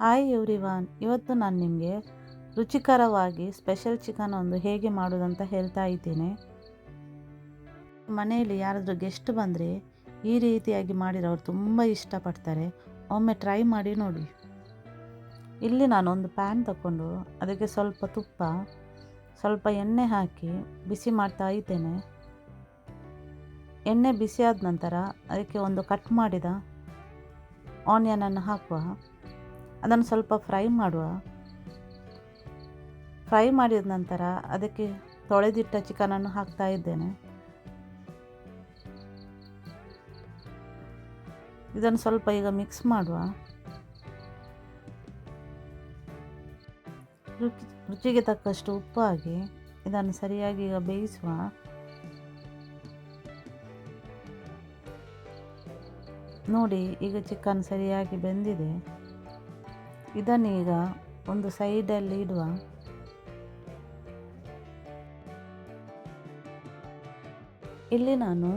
Hi everyone. ಇವತ್ತು ನಾನು ನಿಮಗೆ ರುಚಿಕರವಾಗಿ ಸ್ಪೆಷಲ್ ಚಿಕನ್ ಒಂದು ಹೇಗೆ ಮಾಡೋದಂತ ಹೇಳ್ತಾ ಇದ್ದೇನೆ. ಮನೆಯಲ್ಲಿ ಯಾರಾದರೂ ಗೆಸ್ಟ್ ಬಂದರೆ ಈ ರೀತಿಯಾಗಿ ಮಾಡಿರೋರು ತುಂಬ ಇಷ್ಟಪಡ್ತಾರೆ. ಒಮ್ಮೆ ಟ್ರೈ ಮಾಡಿ ನೋಡಿ. ಇಲ್ಲಿ ನಾನು ಒಂದು ಪ್ಯಾನ್ ತಗೊಂಡು ಅದಕ್ಕೆ ಸ್ವಲ್ಪ ತುಪ್ಪ, ಸ್ವಲ್ಪ ಎಣ್ಣೆ ಹಾಕಿ ಬಿಸಿ ಮಾಡ್ತಾ ಇದ್ದೇನೆ. ಎಣ್ಣೆ ಬಿಸಿಯಾದ ನಂತರ ಅದಕ್ಕೆ ಒಂದು ಕಟ್ ಮಾಡಿದ ಆನಿಯನನ್ನು ಹಾಕುವ. ಅದನ್ನು ಸ್ವಲ್ಪ ಫ್ರೈ ಮಾಡುವ. ಫ್ರೈ ಮಾಡಿದ ನಂತರ ಅದಕ್ಕೆ ತೊಳೆದಿಟ್ಟ ಚಿಕನನ್ನು ಹಾಕ್ತಾ ಇದ್ದೇನೆ. ಇದನ್ನು ಸ್ವಲ್ಪ ಈಗ ಮಿಕ್ಸ್ ಮಾಡುವ. ರುಚಿ, ರುಚಿಗೆ ತಕ್ಕಷ್ಟು ಉಪ್ಪು ಹಾಕಿ ಇದನ್ನು ಸರಿಯಾಗಿ ಈಗ ಬೇಯಿಸುವ. ನೋಡಿ ಈಗ ಚಿಕನ್ ಸರಿಯಾಗಿ ಬೆಂದಿದೆ. ಇದನ್ನೀಗ ಒಂದು ಸೈಡಲ್ಲಿ ಇಡುವ. ಇಲ್ಲಿ ನಾನು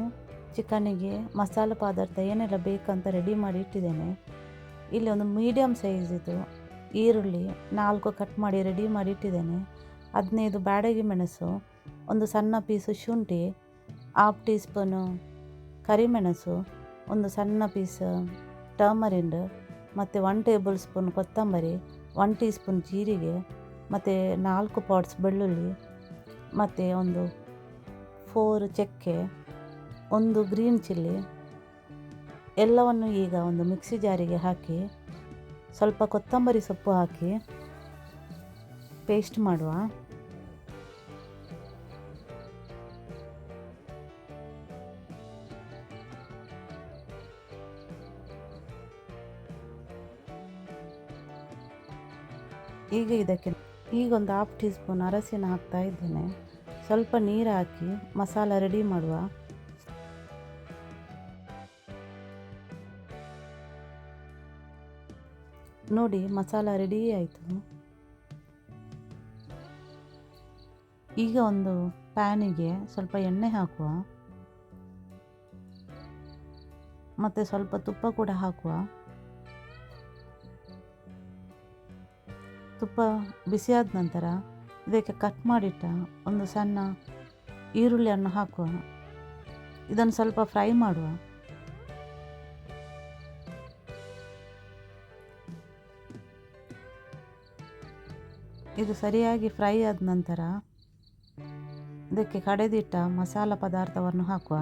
ಚಿಕನಿಗೆ ಮಸಾಲೆ ಪದಾರ್ಥ ಏನೆಲ್ಲ ಬೇಕಂತ ರೆಡಿ ಮಾಡಿ ಇಟ್ಟಿದ್ದೇನೆ. ಇಲ್ಲಿ ಒಂದು ಮೀಡಿಯಮ್ ಸೈಜಿದು ಈರುಳ್ಳಿ ನಾಲ್ಕು ಕಟ್ ಮಾಡಿ ರೆಡಿ ಮಾಡಿ ಇಟ್ಟಿದ್ದೇನೆ. ಹದಿನೈದು ಬ್ಯಾಡಗಿ ಮೆಣಸು, ಒಂದು ಸಣ್ಣ ಪೀಸು ಶುಂಠಿ ಹಾಫ್ ಟೀ ಸ್ಪೂನು ಕರಿಮೆಣಸು, ಒಂದು ಸಣ್ಣ ಪೀಸ್ ಟರ್ಮರಿಂಡ್ ಮತ್ತು ಒನ್ ಟೇಬಲ್ ಸ್ಪೂನ್ ಕೊತ್ತಂಬರಿ ಒನ್ ಟೀ ಸ್ಪೂನ್ ಜೀರಿಗೆ, ಮತ್ತು ನಾಲ್ಕು ಪಾಟ್ಸ್ ಬೆಳ್ಳುಳ್ಳಿ, ಮತ್ತು ಒಂದು ಫೋರ್ ಚಕ್ಕೆ, ಒಂದು ಗ್ರೀನ್ ಚಿಲ್ಲಿ ಎಲ್ಲವನ್ನು ಈಗ ಒಂದು ಮಿಕ್ಸಿ ಜಾರಿಗೆ ಹಾಕಿ, ಸ್ವಲ್ಪ ಕೊತ್ತಂಬರಿ ಸೊಪ್ಪು ಹಾಕಿ ಪೇಸ್ಟ್ ಮಾಡುವ. ಈಗ ಇದಕ್ಕೆ ಈಗ ಒಂದು ಹಾಫ್ ಟೀ ಸ್ಪೂನ್ ಅರಸಿನ ಹಾಕ್ತಾ ಇದ್ದೇನೆ. ಸ್ವಲ್ಪ ನೀರು ಹಾಕಿ ಮಸಾಲ ರೆಡಿ ಮಾಡುವ. ನೋಡಿ ಮಸಾಲ ರೆಡಿ ಆಯಿತು. ಈಗ ಒಂದು ಪ್ಯಾನಿಗೆ ಸ್ವಲ್ಪ ಎಣ್ಣೆ ಹಾಕುವ. ಮತ್ತು ಸ್ವಲ್ಪ ತುಪ್ಪ ಕೂಡ ಹಾಕುವ. ತುಪ್ಪ ಬಿಸಿಯಾದ ನಂತರ ಇದಕ್ಕೆ ಕಟ್ ಮಾಡಿಟ್ಟ ಒಂದು ಸಣ್ಣ ಈರುಳ್ಳಿಯನ್ನು ಹಾಕುವ. ಇದನ್ನು ಸ್ವಲ್ಪ ಫ್ರೈ ಮಾಡುವ. ಇದು ಸರಿಯಾಗಿ ಫ್ರೈ ಆದ ನಂತರ ಇದಕ್ಕೆ ಕಡೆದಿಟ್ಟ ಮಸಾಲ ಪದಾರ್ಥವನ್ನು ಹಾಕುವ.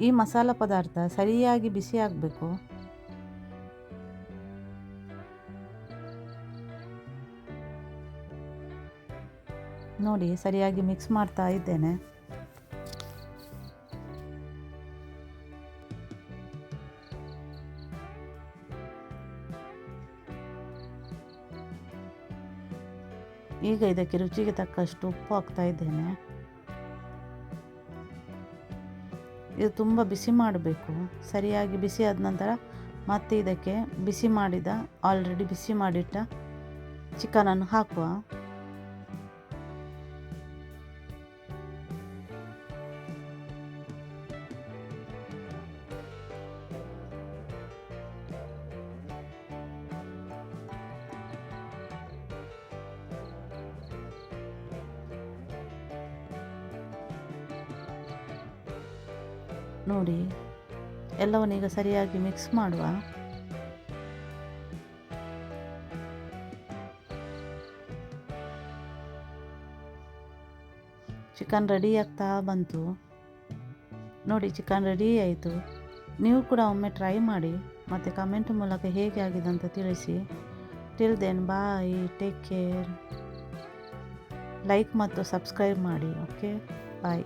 ಈ ಮಸಾಲ ಪದಾರ್ಥ ಸರಿಯಾಗಿ ಬಿಸಿ ಆಗಬೇಕು. ನೋಡಿ, ಸರಿಯಾಗಿ ಮಿಕ್ಸ್ ಮಾಡ್ತಾ ಇದ್ದೇನೆ. ಈಗ ಇದಕ್ಕೆ ರುಚಿಗೆ ತಕ್ಕಷ್ಟು ಉಪ್ಪು ಹಾಕ್ತಾ ಇದ್ದೇನೆ. ಇದು ತುಂಬ ಬಿಸಿ ಮಾಡಬೇಕು. ಸರಿಯಾಗಿ ಬಿಸಿ ಆದ ನಂತರ ಮತ್ತೆ ಇದಕ್ಕೆ ಬಿಸಿ ಮಾಡಿದ ಆಲ್ರೆಡಿ ಬಿಸಿ ಮಾಡಿಟ್ಟ ಚಿಕನನ್ನು ಹಾಕುವ. ನೋಡಿ ಎಲ್ಲವನ್ನೀಗ ಸರಿಯಾಗಿ ಮಿಕ್ಸ್ ಮಾಡುವ. ಚಿಕನ್ ರೆಡಿ ಆಗ್ತಾ ಬಂತು. ನೋಡಿ ಚಿಕನ್ ರೆಡಿ ಆಯಿತು. ನೀವು ಕೂಡ ಒಮ್ಮೆ ಟ್ರೈ ಮಾಡಿ, ಮತ್ತು ಕಮೆಂಟ್ ಮೂಲಕ ಹೇಗೆ ಆಗಿದೆ ಅಂತ ತಿಳಿಸಿ. Till then bye take care like ಮತ್ತು ಸಬ್ಸ್ಕ್ರೈಬ್ ಮಾಡಿ ಓಕೆ ಬಾಯ್